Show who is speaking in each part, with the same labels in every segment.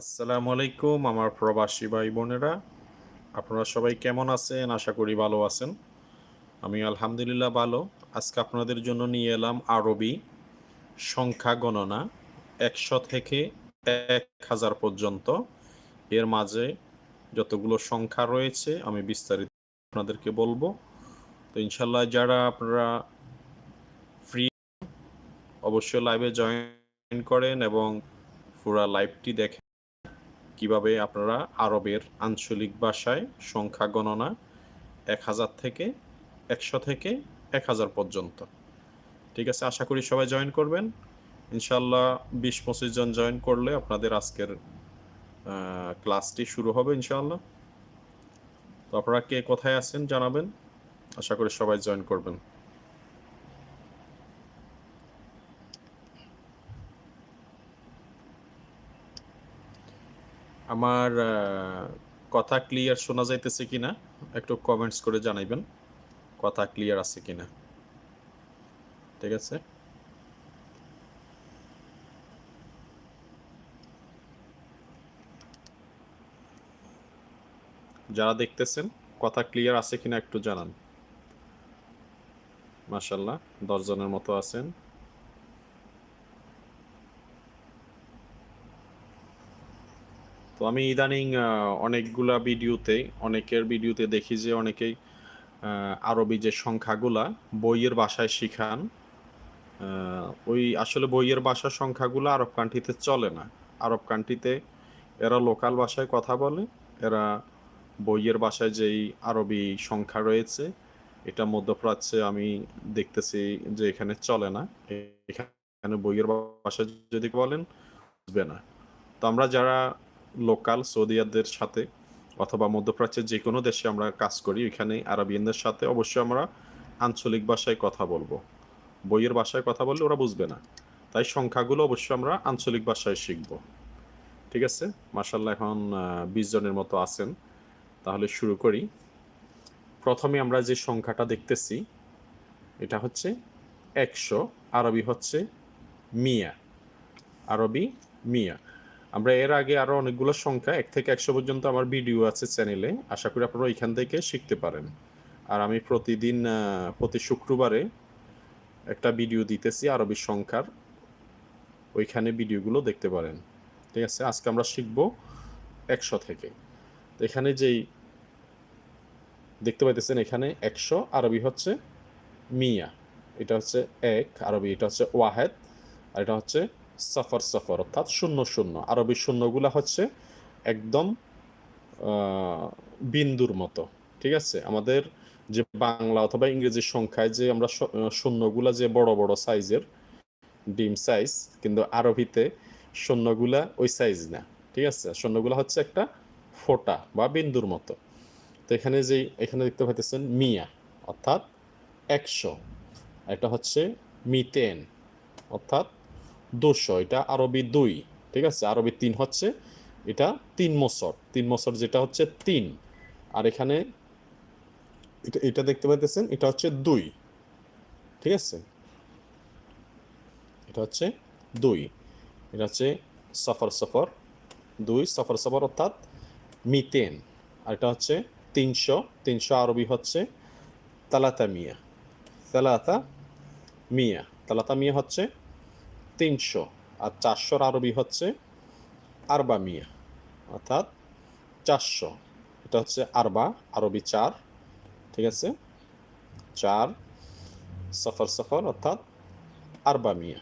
Speaker 1: আসসালামু আলাইকুম, আমার প্রবাসী ভাই বোনেরা। আপনারা সবাই কেমন আছেন? আশা করি ভালো আছেন। আমি আলহামদুলিল্লাহ ভালো। আজকে আপনাদের জন্য নিয়ে এলাম আরবি সংখ্যা গণনা একশো থেকে এক হাজার পর্যন্ত। এর মাঝে যতগুলো সংখ্যা রয়েছে, আমি বিস্তারিত আপনাদেরকে বলব। তো ইনশাল্লাহ যারা আপনারা ফ্রি অবশ্যই লাইভে জয়েন করেন এবং পুরা লাইভটি দেখেন। কীভাবে আপনারা আরবের আঞ্চলিক ভাষায় সংখ্যা গণনা এক হাজার থেকে একশো থেকে এক হাজার পর্যন্ত। ঠিক আছে, আশা করি সবাই জয়েন করবেন। ইনশাল্লাহ বিশ পঁচিশ জন জয়েন করলে আপনাদের আজকের ক্লাসটি শুরু হবে ইনশাল্লাহ তো আপনারা কে কোথায় আছেন জানাবেন। আশা করি সবাই জয়েন করবেন। আমার কথা ক্লিয়ার শোনা যাইতেছে কিনা একটু কমেন্টস করে জানাইবেন, কথা ক্লিয়ার আছে কিনা। ঠিক আছে? যারা দেখতেছেন, কথা ক্লিয়ার আছে কিনা একটু জানান। মাশাল্লাহ দশজনের মতো আছেন। তো আমি ইদানিং অনেকগুলা ভিডিওতে, অনেকের ভিডিওতে দেখি যে অনেকেই আরবি যে সংখ্যাগুলা বইয়ের ভাষায় শিখান ওই আসলে বইয়ের ভাষার সংখ্যাগুলো আরব কান্ট্রিতে চলে না। আরব কান্ট্রিতে এরা লোকাল ভাষায় কথা বলে, এরা বইয়ের ভাষায় যেই আরবি সংখ্যা রয়েছে, এটা মধ্যপ্রাচ্যে আমি দেখতেছি যে এখানে চলে না। এখানে বইয়ের ভাষায় যদি বলেন, বুঝবে না। তো আমরা যারা লোকাল সৌদিয়াদের সাথে অথবা মধ্যপ্রাচ্যের যে কোনো দেশে আমরা কাজ করি এখানে আরবিয়ানদের সাথে অবশ্যই আমরা আঞ্চলিক ভাষায় কথা বলব। বইয়ের ভাষায় কথা বললে ওরা বুঝবে না। তাই সংখ্যাগুলো অবশ্যই আমরা আঞ্চলিক ভাষায় শিখব। ঠিক আছে? মাসাল্লাহ এখন বিশ জনের মতো আছেন। তাহলে শুরু করি। প্রথমে আমরা যে সংখ্যাটা দেখতেছি, এটা হচ্ছে একশো, আরবি হচ্ছে মিয়া। আরবি মিয়া। আমরা এর আগে আরও অনেকগুলো সংখ্যা, এক থেকে একশো পর্যন্ত আমার ভিডিও আছে চ্যানেলে আশা করি আপনারা এখান থেকে শিখতে পারেন। আর আমি প্রতিদিন প্রতি শুক্রবারে একটা ভিডিও দিতেছি আরবি সংখ্যার। ওইখানে ভিডিওগুলো দেখতে পারেন। ঠিক আছে? আজকে আমরা শিখব একশো থেকে। তো এখানে যেই দেখতে পাইতেছেন এখানে একশো, আরবি হচ্ছে মিয়া। এটা হচ্ছে এক, আরবি এটা হচ্ছে ওয়াহেদ, আর এটা হচ্ছে সফর সফর। অর্থাৎ শূন্য শূন্য। আরবি শূন্যগুলা হচ্ছে একদম বিন্দুর মতো। ঠিক আছে? আমাদের যে বাংলা অথবা ইংরেজি সংখ্যায় যে আমরা শূন্যগুলা যে বড় বড় সাইজের ডিম সাইজ কিন্তু আরবিতে শূন্যগুলা ওই সাইজ না। ঠিক আছে? শূন্যগুলা হচ্ছে একটা ফোটা বা বিন্দুর মতো। তো এখানে যে, এখানে দেখতে পাইতেছেন মিয়া, অর্থাৎ একশো। এটা হচ্ছে মিতেন অর্থাৎ দুশো এটা আরবি দুই, ঠিক আছে? আরবি তিন হচ্ছে এটা তিন মসর তিন মসর যেটা হচ্ছে তিন। আর এখানে এটা এটা দেখতে পাইতেছেন, এটা হচ্ছে দুই, ঠিক আছে? এটা হচ্ছে দুই, এটা হচ্ছে সফর সফর দুই, সফর সফর অর্থাৎ মিতেন। আর এটা হচ্ছে তিনশো তিনশো আরবি হচ্ছে তালাতা মিয়া তালাতা মিয়া তালাতা মিয়া হচ্ছে তিনশো, আর চারশোর আরবি হচ্ছে আরবা মিয়া অর্থাৎ চারশো। এটা হচ্ছে আরবা, আরবি চার, ঠিক আছে? চার, সফর সফর, অর্থাৎ আরবা মিয়া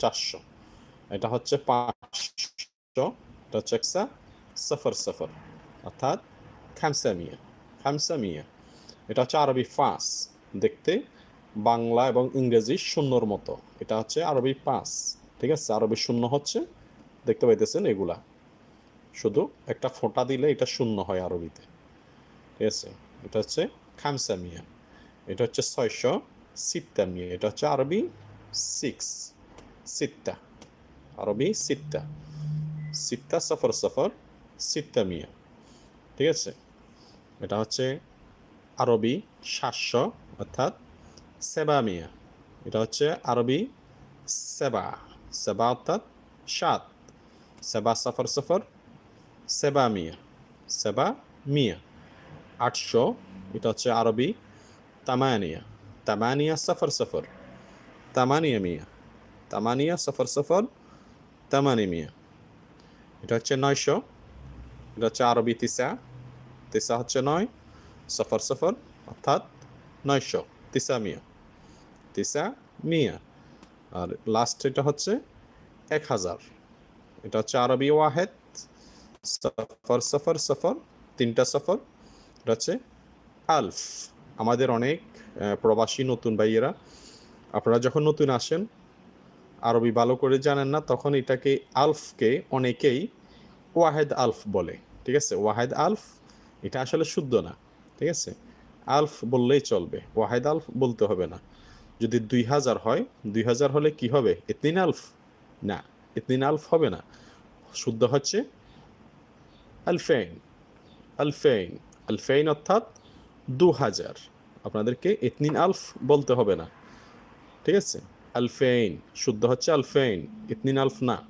Speaker 1: চারশো। এটা হচ্ছে পাঁচশো, এটা হচ্ছে একসা সফর সফর, অর্থাৎ খামসা মিয়া খামসা মিয়া এটা হচ্ছে আরবি ফাঁস দেখতে বাংলা এবং ইংরেজি শূন্যর মতো। এটা হচ্ছে আরবি পাঁচ। ঠিক আছে? আরবি শূন্য হচ্ছে, দেখতে পাইতেছেন এগুলা। শুধু একটা ফোঁটা দিলে এটা শূন্য হয় আরবিতে। ঠিক আছে? এটা হচ্ছে খামসা মিয়া এটা হচ্ছে ছয়শো সিত্তা মিয়া। এটা হচ্ছে আরবি সিক্স। সিত্তা। আরবি সিত্তা। সিত্তা সফর সফর সিত্তা মিয়া। ঠিক আছে? এটা হচ্ছে আরবি সাতশো, অর্থাৎ সেবা মিয়া। এটা হচ্ছে আরবি সেবা। সেবা অর্থাৎ সাত সেবা সফর সফর সেবা মিয়া সেবা মিয়া আটশো এটা হচ্ছে আরবি তামানিয়া. তামানিয়া সফর সফর তামানিয়া মিয়া তামানিয়া সফর সফর তামানি মিয়া এটা হচ্ছে নয়শো, এটা হচ্ছে আরবি তিসা. তিসা হচ্ছে নয় সফর সফর অর্থাৎ নয়শো, তিসা মিয়া তিসা মিয়া আর লাস্ট এটা হচ্ছে এক হাজার। এটা হচ্ছে আরবি ওয়াহেদ, সফর সফর সফর, তিনটা সফর। এটা হচ্ছে আলফ। আমাদের অনেক প্রবাসী নতুন ভাইয়েরা, আপনারা যখন নতুন আসেন, আরবি ভালো করে জানেন না, তখন এটাকে আলফকে অনেকেই ওয়াহেদ আলফ বলে, ঠিক আছে? ওয়াহেদ আলফ, এটা আসলে শুদ্ধ না, ঠিক আছে? আলফ বললেই চলবে, ওয়াহেদ আলফ বলতে হবে না। যদি দুই হাজার হয়, দুই হাজার হলে কি হবে? ইতনিন আলফ? না ইতনিন আলফ হবে না। শুদ্ধ হচ্ছে আলফেইন। আলফেইন। আলফেইন অর্থাৎ দু হাজার। আপনাদেরকে ইতনিন আলফ বলতে হবে না। ঠিক আছে? আলফেইন। শুদ্ধ হচ্ছে আলফেইন। ইতনিন আলফ না।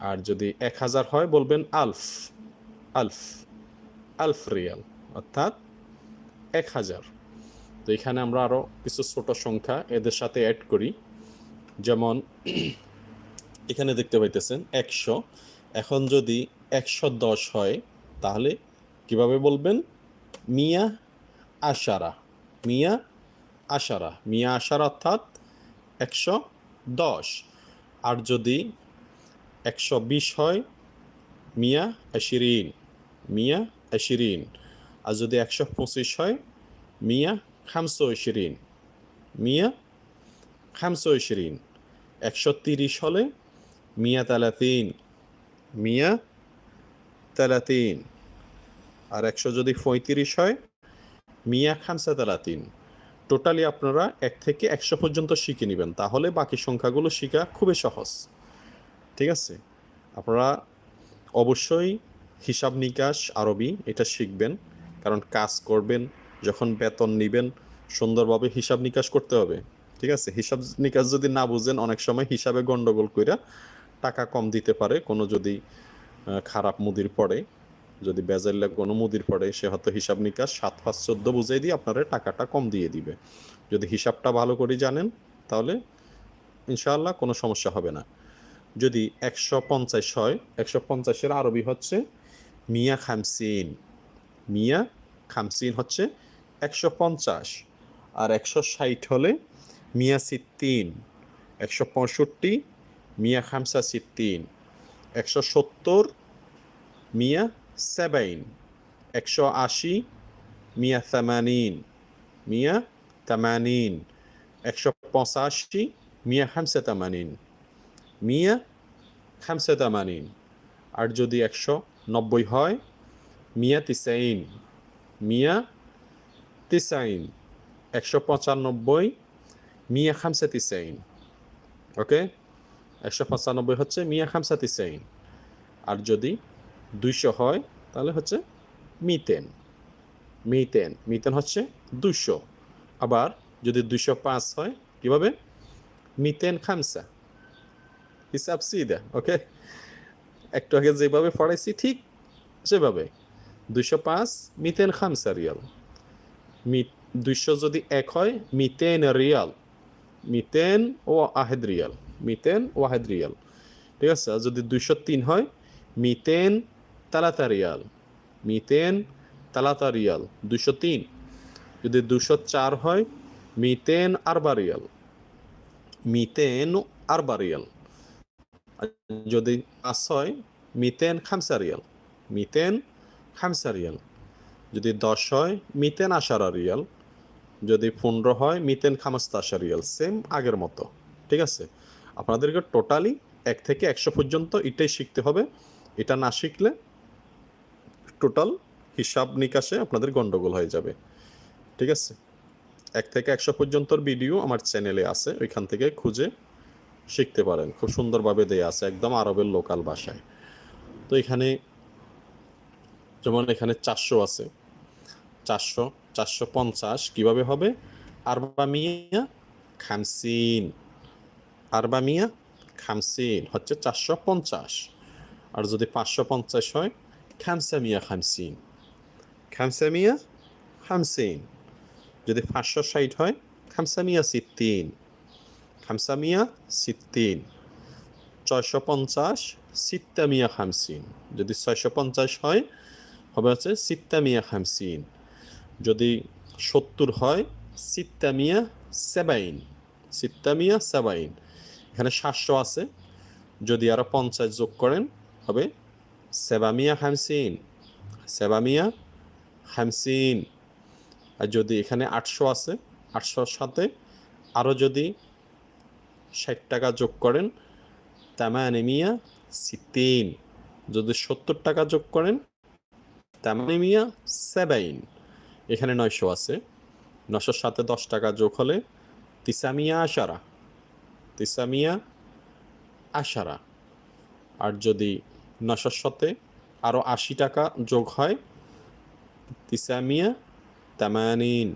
Speaker 1: আর যদি এক হাজার হয়, বলবেন আলফ। আলফ। আলফ রিয়াল। অর্থাৎ এক হাজার। তো এখানে আমরা আরও কিছু ছোট সংখ্যা এদের সাথে অ্যাড করি। যেমন, এখানে দেখতে পাইতেছেন একশো। এখন যদি একশো দশ হয়, তাহলে কীভাবে বলবেন? মিয়া আশারা। মিয়া আশারা। মিয়া আশারা অর্থাৎ একশো দশ। আর যদি একশো বিশ হয়, মিয়া আশিরিন। মিয়া আশিরিন। আর যদি একশো পঁচিশ হয়, মিয়া খামসো আশিরিন মিয়া খামসো আশিরিন একশো তিরিশ হলে মিয়া তালাতিন মিয়া তালাতিন। আর একশো যদি পঁয়ত্রিশ হয়, মিয়া খামসা তালাতিন। টোটালি আপনারা এক থেকে একশো পর্যন্ত শিখে নেবেন। তাহলে বাকি সংখ্যাগুলো শেখা খুবই সহজ। ঠিক আছে? আপনারা অবশ্যই হিসাব নিকাশ আরবি এটা শিখবেন। কারণ কাজ করবেন যখন বেতন নেবেন, সুন্দরভাবে হিসাব নিকাশ করতে হবে, ঠিক আছে? হিসাব নিকাশ যদি না বুঝেন, অনেক সময় হিসাবে গন্ডগোল কইরা টাকা কম দিতে পারে, কোনো যদি খারাপ মুদির পড়ে, যদি বেজাল্লা কোনো মুদির পড়ে, সে হয়তো হিসাব নিকাশ সাত, পাঁচ, চোদ্দ বুঝিয়ে দিয়ে আপনারা টাকাটা কম দিয়ে দিবে। যদি হিসাবটা ভালো করে জানেন, তাহলে ইনশাআল্লাহ কোনো সমস্যা হবে না। যদি একশো পঞ্চাশ হয়, একশো পঞ্চাশের আরবি হচ্ছে মিয়া খামসিন। মিয়া খামসিন হচ্ছে একশো পঞ্চাশ আর একশো ষাট হলে মিয়া সিত্তিন একশো পঁয়ষট্টি মিয়া খামসা সিত্তিন একশো সত্তর মিয়া সেবাইন একশো আশি মিয়া থামানিন মিয়া তামানিন, একশো পঁচাশি মিয়া খামসা তামানিন, মিয়া খামসা তামানিন। আর যদি একশো নব্বই হয়, মিয়া তিসাইন, মিয়া তিসাইন, একশো পঁচানব্বই, মিয়া খামসা তিসাইন, ওকে? একশো পঁচানব্বই হচ্ছে মিয়া খামসা তিসাইন। আর যদি দুইশো হয়, তাহলে হচ্ছে মিতেন। মিতেন মিতেন হচ্ছে দুশো আবার যদি দুশো পাঁচ হয়, কীভাবে? মিতেন খামসা। হিসাব সিদা, ওকে? একটু আগে যেভাবে পড়াইছি, ঠিক সেভাবে। দুইশো পাঁচ, মিতেন খামসা রিয়াল। দুইশো যদি এক হয়, মিতেন রিয়াল। মিতেন ও আহেদ রিয়াল। মিতেন ওয়াহেদ রিয়াল। ঠিক আছে? আর যদি দুইশো তিন হয়, মিতেন তালাতা রিয়াল। মিতেন তালাতা রিয়াল। দুইশো তিন। যদি দুশো চার হয়, মিতেন আরবা রিয়াল। মিতেন আরবা রিয়াল। যদি পাঁচ হয়, মিতেন খামসা রিয়াল। মিতেন খামসা রিয়াল। যদি দশ হয় মিতেন আশারা রিয়াল যদি পনেরো হয় মিতেন খামাস্তাশা রিয়াল সেম আগের মতো। ঠিক আছে? আপনাদেরকে টোটালি এক থেকে একশো পর্যন্ত এটাই শিখতে হবে। এটা না শিখলে টোটাল হিসাব নিকাশে আপনাদের গন্ডগোল হয়ে যাবে। ঠিক আছে? এক থেকে একশো পর্যন্তর ভিডিও আমার চ্যানেলে আছে। ওইখান থেকে খুঁজে শিখতে পারেন। খুব সুন্দরভাবে দেয়া আছে। একদম আরবের লোকাল ভাষায়। তো এখানে যেমন এখানে চারশো আছে। চারশো চারশো পঞ্চাশ, কীভাবে হবে? আরবা মিয়া খামসিন, আরবা মিয়া খামসিন, হচ্ছে চারশো পঞ্চাশ। আর যদি পাঁচশো পঞ্চাশ হয় খামসামিয়া খামসিন। খামসামিয়া খামসিন। যদি পাঁচশো ষাট হয় খামসামিয়া সিত্তিন খামসামিয়া সিত্তিন ছয়শো পঞ্চাশ সিত্তামিয়া খামসিন। যদি ছয়শো পঞ্চাশ হয়, হবে হচ্ছে সিত্তামিয়া খামসিন। যদি সত্তর হয় সিত্তামিয়া সেবাইন সিত্তামিয়া সেবাইন। এখানে সাতশো আছে। যদি আরও পঞ্চাশ যোগ করেন, হবে সেবামিয়া হামসিন সেবামিয়া হামসিন আর যদি এখানে আটশো আছে, আটশোর সাথে আরও যদি ষাট টাকা যোগ করেন তামানিমিয়া সিতিন যদি সত্তর টাকা যোগ করেন তামানিমিয়া সেবাইন। এখানে নয়শো আছে। নশোর সাথে দশ টাকা যোগ হলে তিসামিয়া আশারা। তিসামিয়া আশারা। আর যদি নশোর সাথে আরও আশি টাকা যোগ হয়, তিসামিয়া তামানিন।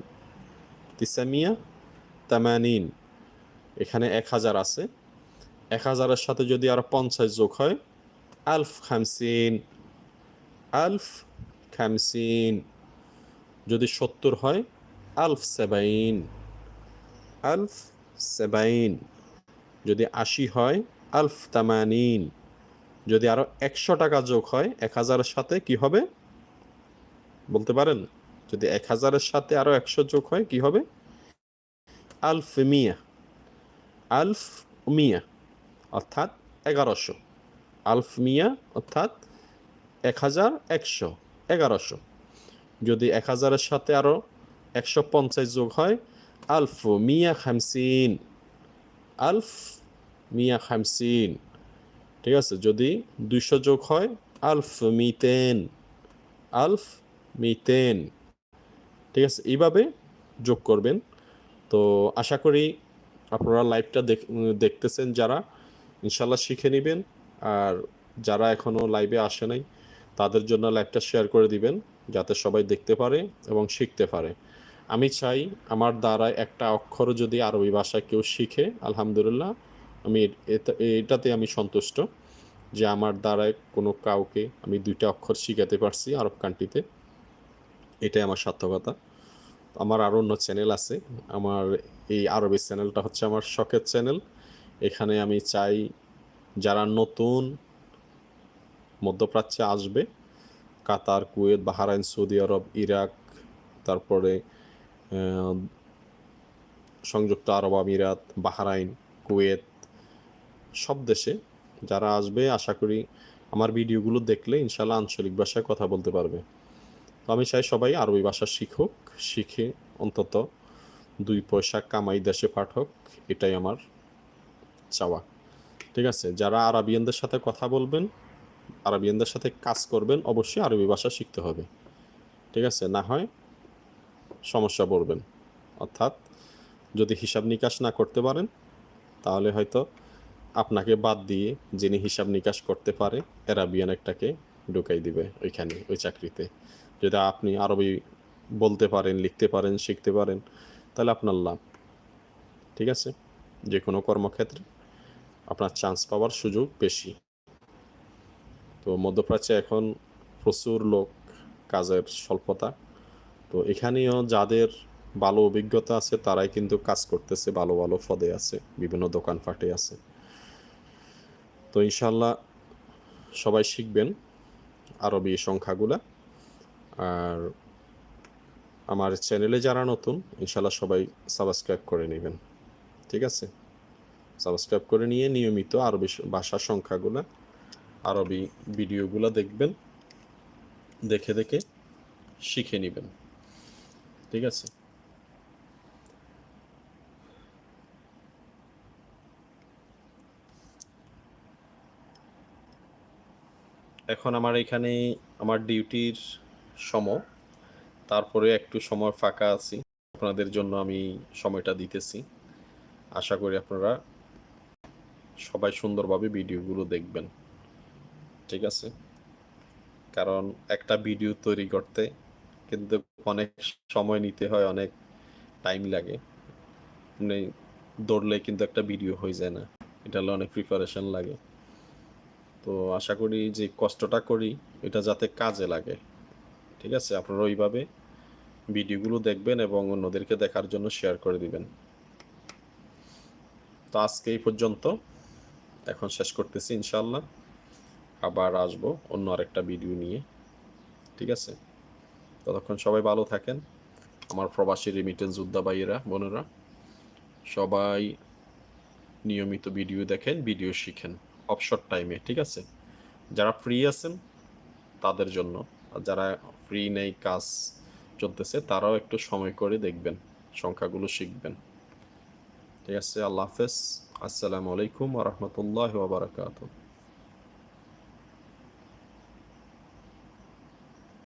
Speaker 1: তিসামিয়া তামানিন। এখানে এক হাজার আছে। এক হাজারের সাথে যদি আরও পঞ্চাশ যোগ হয়, আলফ খামসিন। আলফ খামসিন। যদি সত্তর হয়, আলফ সেবাইন আলফ সেবাইন। যদি আশি হয়, আলফ তামানিন। যদি আরও একশো টাকা যোগ হয়, এক হাজারের সাথে কি হবে? বলতে পারেন, যদি এক হাজারের সাথে আরও একশো যোগ হয়, কি হবে? আলফ মিয়া। আলফ মিয়া, অর্থাৎ এগারোশো। আলফ মিয়া, অর্থাৎ এক হাজার একশো, এগারোশো। যদি এক হাজারের সাথে আরও একশো পঞ্চাশ যোগ হয়, আলফ মিয়া খামসিন, আলফ মিয়া খামসিন, ঠিক আছে? যদি দুইশো যোগ হয়, আলফ মিতেন আলফ মিতেন, ঠিক আছে? এইভাবে যোগ করবেন। তো আশা করি আপনারা লাইভটা দেখতেছেন যারা, ইনশাল্লাহ শিখে নেবেন। আর যারা এখনও লাইভে আসে নাই, তাদের জন্য লাইভটা শেয়ার করে দিবেন। যাতে সবাই দেখতে পারে এবং শিখতে পারে। আমি চাই আমার দ্বারা একটা অক্ষর যদি আরবি ভাষায় কেউ শিখে, আলহামদুলিল্লাহ, আমি এটা- এটাতে আমি সন্তুষ্ট যে আমার দ্বারায় কোনো কাউকে আমি দুইটা অক্ষর শিখাতে পারছি আরব কান্ট্রিতে এটাই আমার সার্থকতা। আমার আরও অন্য চ্যানেল আছে। আমার এই আরবি চ্যানেলটা হচ্ছে আমার শখের চ্যানেল এখানে আমি চাই যারা নতুন মধ্যপ্রাচ্যে আসবে Qatar, Kuwait, Bahrain, Saudi Arabia, Iraq, তারপরে সংযুক্ত আরব আমিরাত, বাহারাইন, কুয়েত, সব দেশে যারা আসবে, আশা করি আমার ভিডিওগুলো দেখলে ইনশাল্লাহ আঞ্চলিক ভাষায় কথা বলতে পারবে। তো আমি চাই সবাই আরবি ভাষা শিখুক, শিখে অন্তত দুই পয়সা কামাই দেশে পাঠক, এটাই আমার চাওয়া। ঠিক আছে? যারা আরবিয়ানদের সাথে কথা বলবেন আরবিয়ানদের সাথে কাজ করবেন, অবশ্যই আরবি ভাষা শিখতে হবে। ঠিক আছে? না হয় সমস্যা পড়বেন। অর্থাৎ যদি হিসাব নিকাশ না করতে পারেন, তাহলে হয়তো আপনাকে বাদ দিয়ে যিনি হিসাব নিকাশ করতে পারে অ্যারাবিয়ান একটাকে ঢুকাই দিবে ওইখানে, ওই চাকরিতে। যদি আপনি আরবি বলতে পারেন, লিখতে পারেন, শিখতে পারেন, তাহলে আপনার লাভ। ঠিক আছে? যে কোনো কর্মক্ষেত্রে আপনার চান্স পাওয়ার সুযোগ বেশি। তো মধ্যপ্রাচ্যে এখন প্রচুর লোক কাজের স্বল্পতা। তো এখানেও যাদের ভালো অভিজ্ঞতা আছে, তারাই কিন্তু কাজ করতেছে, ভালো ভালো পদে আছে, বিভিন্ন দোকানপাটে আছে। তো ইনশাল্লাহ সবাই শিখবেন আরবি সংখ্যাগুলা। আর আমার চ্যানেলে যারা নতুন ইনশাল্লাহ সবাই সাবস্ক্রাইব করে নেবেন। ঠিক আছে? সাবস্ক্রাইব করে নিয়ে নিয়মিত আরবি ভাষার সংখ্যাগুলা আরবি ভিডিওগুলো দেখবেন, দেখে দেখে শিখে নেবেন। ঠিক আছে? এখন আমার এখানে আমার ডিউটির সম তারপরে একটু সময় ফাঁকা আছি। আপনাদের জন্য আমি সময়টা দিতেছি। আশা করি আপনারা সবাই সুন্দরভাবে ভিডিওগুলো দেখবেন। ঠিক আছে? কারণ একটা ভিডিও তৈরি করতে কিন্তু অনেক সময় নিতে হয়, অনেক টাইম লাগে। মানে দৌড়লে কিন্তু একটা ভিডিও হয়ে যায় না। এটা হলে অনেক প্রিপারেশন লাগে। তো আশা করি যে কষ্টটা করি, এটা যাতে কাজে লাগে। ঠিক আছে? আপনারা ওইভাবে ভিডিওগুলো দেখবেন এবং অন্যদেরকে দেখার জন্য শেয়ার করে দিবেন। তো আজকে এই পর্যন্ত। এখন শেষ করতেছি ইনশাল্লাহ আবার আসব অন্য আরেকটা ভিডিও নিয়ে। ঠিক আছে? ততক্ষণ সবাই ভালো থাকেন। আমার প্রবাসী রেমিটেন্স যোদ্ধা ভাইয়েরা, বোনেরা, সবাই নিয়মিত ভিডিও দেখেন ভিডিও শিখেন অবসর টাইমে ঠিক আছে? যারা ফ্রি আছেন, তাদের জন্য, আর যারা ফ্রি নেই, কাজ চলতেছে, তারাও একটু সময় করে দেখবেন, সংখ্যাগুলো শিখবেন। ঠিক আছে? আল্লাহ হাফেজ। আসসালামু আলাইকুম রহমতুল্লাহ বারাকাতুহ।